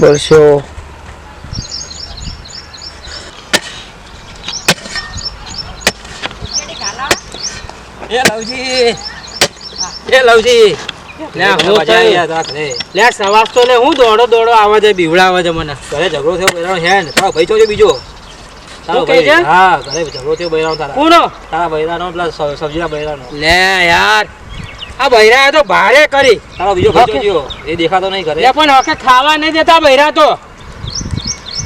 બસો એ લવજી. એ લવજી. આવી સવાર તો હું દોડો દોડો આવે છે બીવડાવે છે મને. ઘરે ઝઘડો થયો બૈરાનો હે ને? ભાઈ છો છે બીજો? છે? હા ઘરે ઝઘડો થયો બૈરાનો તારા. કોનો? તારા બૈરાનો પેલા સબ્જીના બૈરાનો. લે યાર આ બૈરા તો ભારે કરી. તારો બીજો ભાઈ ઓકે. એ દેખાતો નહીં ઘરે. પણ હકે ખાવા નહીં દેતા બૈરા તો.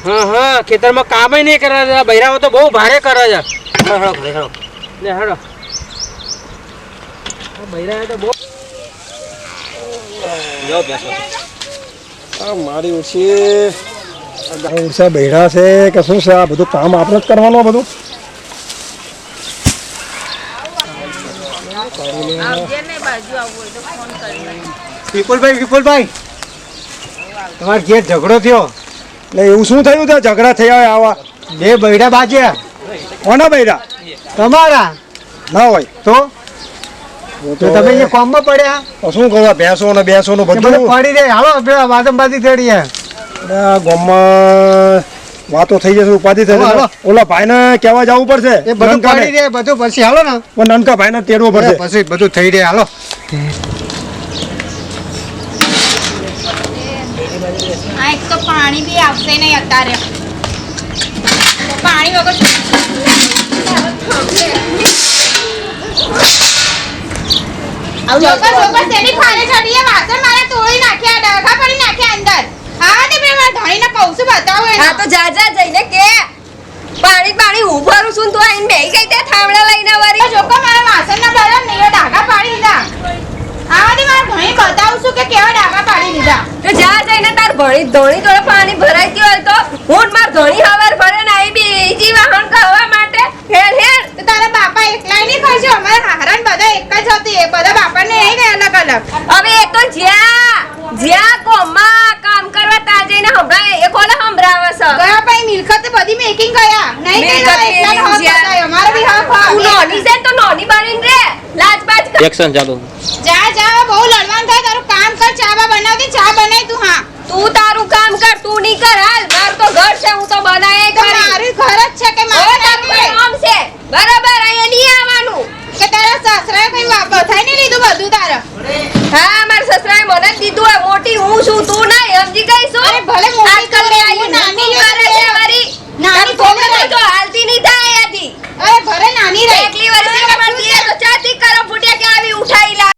હા હા ખેતરમાં કામ નહીં કરે છે. બૈરાઓ તો બહુ ભારે કરે છે. હેડો, ઘરે હેડો. લે હેડો બૈરા તો બહુ જાઓ મારી ઓછી ઓછા બૈરા છે કે શું છે? આ બધું કામ આપણે જ કરવાનું બધું. વિપુલભાઈ વિપુલભાઈ તમારે ઘેર ઝઘડો થયો? એટલે એવું શું થયું ત્યાં? ઝઘડા થયા હોય આવા. બે બૈડા બાજ્યા કોના બૈડા? તમારા? ના હોય. તો? તમે અહીંયા કોમમાં પડ્યા? શું કરવા બેસો ને બેસો ને બધું. પડી જાય હાલો પેલા વાદમબાજી થડી ગામમાં વાતો થઈ જશે ઉપાધિ થઈ હાલો, જશે. ઓલા ભાઈને કહેવા જવું પડશે. એ બધું પછી હાલો ને. પણ નનકા ભાઈને તેડવો પડશે. પછી બધું થઈ જાય હાલો. આ એક તો પાણી બી આવશે નહીં અત્યારે. પાણી વગર જોકર જોકર તેની ફારે ચડીએ વાસણ મારા તોડી નાખ્યા ડગા પડી નાખ્યા અંદર હા મારા કહું છું બતાવો હા તો જા જા જઈને કે. પાણી પાણી ઉભરું છું ને તું આઈને બેહી ગઈ તે થાંભલા લઈને વરી. જોકર મારા વાસણના બળા નહીં ડાગા પાડી દીધા. આવાથી મારા ધણી બતાવું છું કે કેવા ડાગા પાડી દીધા. તો જા જઈને તાર ભણી ધોણી જોડે પાણી ભરાઈ ગયું હોય તો હું ને માર ધોણી હવાર ભરે ને આવી બી ઈજી વાહન ખાવા માટે. હેર હેડ તો તારા બાપા એકલાય નહીં કરજો અમારા હારાન બધા એક જ હતી એ બધા બાપાને નહીં ગઈ અલગ અલગ હવે એ તો જ્યાં જ્યાં કોમમાં કામ કરવા તા જઈને હમણાં એ કોને સંભળાવે છે ગયા પછી મિલકત બધી મેકિંગ ગયા. નહીં મેકિંગ અમારો બી હક હોય. તું નોની છે તો નોની બની રે. લાજ બાજ કર. એક્શન ચાલુ. જા જા બહુ લડવાનું થાય. તારું કામ કર ચા બા બનાવતી ચા બનાવી તું હા. તું તારું કામ કર તું નહીં કર. હાલ મારું તો ઘર છે હું તો બનાય તો કરી. મારું ઘર જ છે કે મારું તારું કામ? છે. બરાબર અહીંયા નહીં આવવાનું. કે તારા સસરાએ કઈ બધાય નહીં લીધું બધું તારે? હા મારા સસરાએ મને જ દીધું. મોટી હું છું તું નહીં. સમજી ગઈ છું? અરે ભલે મોટી આજકાલ નાની નાની કરે છે વરી નાની તારી તો હાલતી નહીં થાય આથી અરે ભલે નાની રહે. એકલી વર્ષની ખબર દીએ તો ચાતી કરો ફૂટ્યા કે આવી ઉઠાઈ લા.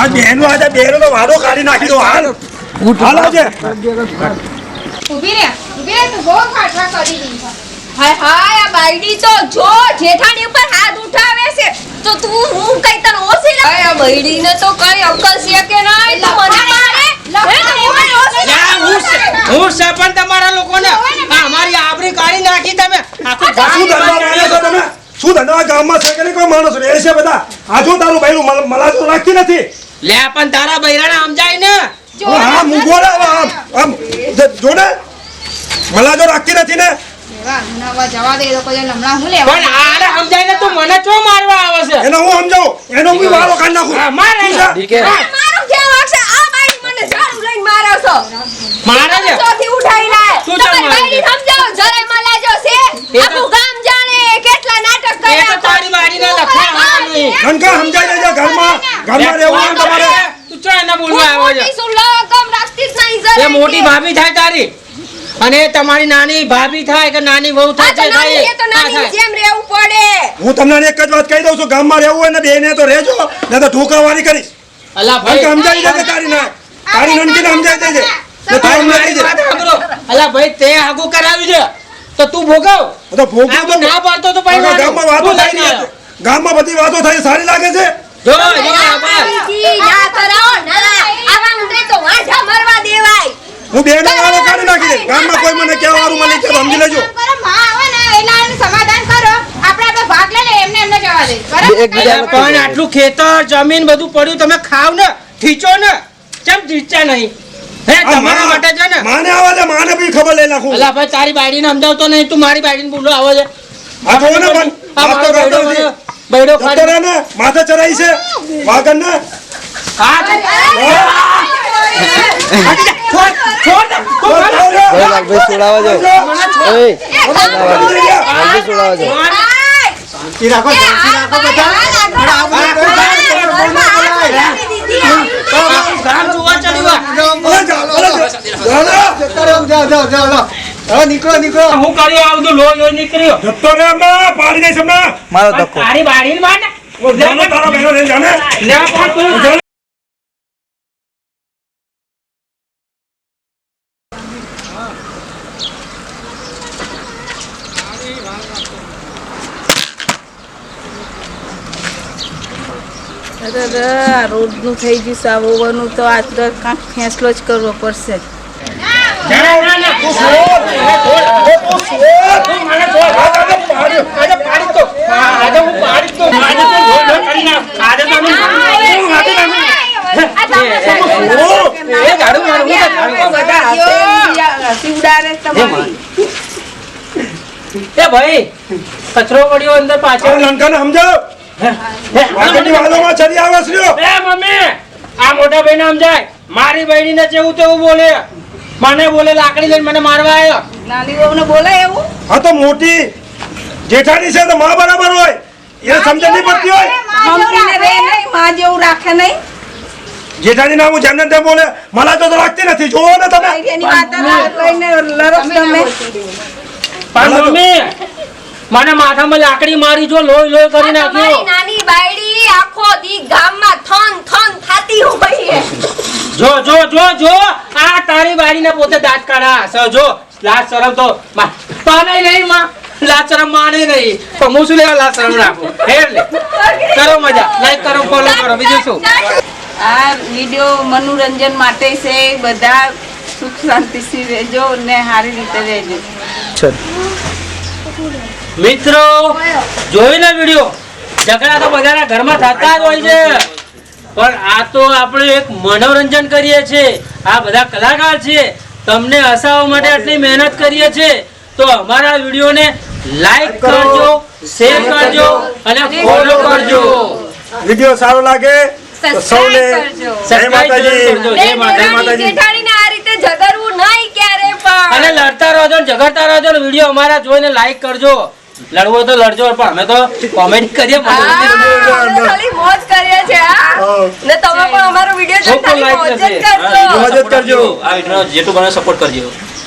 આ બેનો આજે બેનો નો વાડો કાઢી નાખી દો હાલ હાલ આજે ઊભી રે ઊભી રે તું બહુ ખાટવા કરી દીધી છે. હાય હાય આ બાઈડી તો જો જેઠાણી ઉપર હાથ ઉઠાવે છે. તો તું હું કઈ તને ઓછી લાગે આ બાયડીને તો કઈ અક્કલ છે કે નહીં? તો મને મારે. હે તો હું કઈ ઓછી યા, હું સ- હું સરપંચ તમારા લોકોને. અમારી આબરી કાઢી નાખી તમે. આખું શું ધંધા તમે? શું ધંધા ગામમાં છે કે કોઈ માણસ રહે છે બધા? આ તારું ભાઈનું મલાજો રાખતી નથી. લે પણ તારા બૈરાને સમજાય ને. હું આમ આમ ને મલાજો રાખતી નથી ને? જવા દે લોકો હમણાં હું લેવા પણ આને સમજાય ને તું મને ચો મારવા આવે છે? એનો હું સમજાવું? એનો હું વારો કાઢી નાખું. મારે. લઈને મારો છો? મારે છે? ચોથી ઉઠાઈ લે શું તમારે? બાયડી સમજાવો જરાય મલાજો છે. તો- આખું ગામ જાણે કેટલા નાટક કરે તો કર્યા વાડી ના લખા. નનકા સમજાઈ દેજો ઘરમાં ઘરમાં રહેવું હોય તમારે. તું ચા ના બોલવા આવો છે? મોટી લોકમ રાખતી નહીં જરે એ મોટી ભાભી થાય તારી. અને તમારી નાની ભાભી થાય કે નાની વહુ થાય જે થાય એ. તો નાની જેમ રહેવું પડે. હું તમને એક જ વાત કહી દઉં છું ગામમાં રહેવું હોય ને બેને તો રહેજો નહીં તો ઠોકરવાની કરીશ. અલા ભાઈ ભાઈ. સમજાવી દે તારી ના તારી નનકીને સમજાવી દેજે ને તું સમજાવી દેજે અલા ભાઈ તે આગું કરાવ્યું છે. તો તું ભોગવ. તો ભોગવું તો ના પાડતો તો ભાઈ ગામમાં વાતો તું થઈ લઈને રહી આવ્યો. છે. ગામમાં બધી વાતો થઈ સારી લાગે છે? જો જો આ બસ. જી, ના કરાવો ના આવા ઊંધે તો વાંઢા મરવા દેવાય. હું બેનો વાળો કાઢી નાખી દઈશ. ગામમાં કોઈ મને કહેવા વાળું મને કે સમજી લેજો. માં આવે ને એટલે સમાધાન કરો. આપણે આપણે ભાગ લે એમને એમને જવા દે પણ આટલું ખેતર જમીન બધું પડ્યું તમે ખાવ ને ખીચો ને. કેમ ખીચા નહીં? હે તમારા મા- માટે છે ને? માને આવે છે માને બી ખબર લઈ નાખું. અલા ભાઈ તારી બાયડીને સમજાવતો નહીં તું મારી બાયડીને બોલો આવે છે. આ જોવો ને મન આ તો બૈડો. મને- બૈડો જતો ને માથે ચડાઈ છે. વાગન ને. હા, છોડ, છોડ, શાંતિ રાખો શાંતિ રાખો બધા. લો નીકળો નીકળો હું કરી આવું તો લોહી લોહી નીકળ્યો જતો હમણાં પાડી દઈશ હમણાં તારી બારી માં ને તારો બહેનો જાને તું રોડનું થઈ ગયું સાવવાનું તો આજ તો કાંક ફેંસલો જ કરવો પડશે ના, ના, ના. તું છોડ. તું છોડ. તું મને છોડ. આજે પાડી- આજે પાડી તો. આજે હું પાડી તો. આજે તો લોહી લોહી કરી નાખ. આજે તો હું- હું માટી નાખું. એ ભાઈ કચરો પડ્યો અંદર પાછળ લંકાને સમજાવ મારી બહેની ને જેવું તેવું બોલે. મને બોલે લાકડી લઈને મને મારવા આવ્યો નાની વહુને બોલાય એવું? આ તો મોટી જેઠાણી છે તો માં બરાબર હોય. એને સમજણ નહીં પડતી હોય. હમતીને રે નહીં માં જેવું રાખે નહીં. જેઠાણી ના જેમને તેમ બોલે મને તો રાખતી નથી જોવો ને તમે. એની વાત લઈને લડો તમે પણ મમ્મી મને માથામાં લાકડી મારી જો લોહી લોહી કરી નાખ્યો. નાની બાયડી આખો દી ગામમાં થન થન થાતી હોય. જો જો જો જો આ તારી બારીને પોતે દાંત કાઢા સ જો લાજ શરમ તો મા- પાને નહીં માં લાજ શરમ માને નહીં. તો હું શું લેવા લાજ શરમ રાખું? હેર લે. કરો મજા. લાઈક કરો ફોલો કરો. બીજું શું? આ વીડિયો મનોરંજન માટે છે. બધા સુખ શાંતિથી રહેજો ને સારી રીતે રહેજો. મિત્રો જોઈ ને વીડિયો ઝઘડા તો બધાના ઘરમાં થતા જ હોય છે. પણ આ તો આપણે એક મનોરંજન કરીએ છીએ. આ બધા કલાકાર છે તમને હસાવવા માટે આટલી મહેનત કરીએ છીએ. તો અમારા વિડીયોને લાઈક કરજો શેર કરજો અને ફોલો કરજો. વીડિયો સારો લાગે સૌને જય માતાજી. જય માતાજી. માતાજી. આ રીતે ઝઘડવું નહીં ક્યારે પણ? અને લડતા રહો ને ઝઘડતા રહો ને વીડિયો અમારા જોઈને લાઈક કરજો. લડવો તો લડજો પણ અમે તો કોમેન્ટ કરીએ ખાલી મોજ કરીએ છે ને તમે પણ અમારો વીડિયો જોઈને મોજ કરજો. મોજ કરજો. આ વીડિયો જેટલું બને સપોર્ટ કરજો.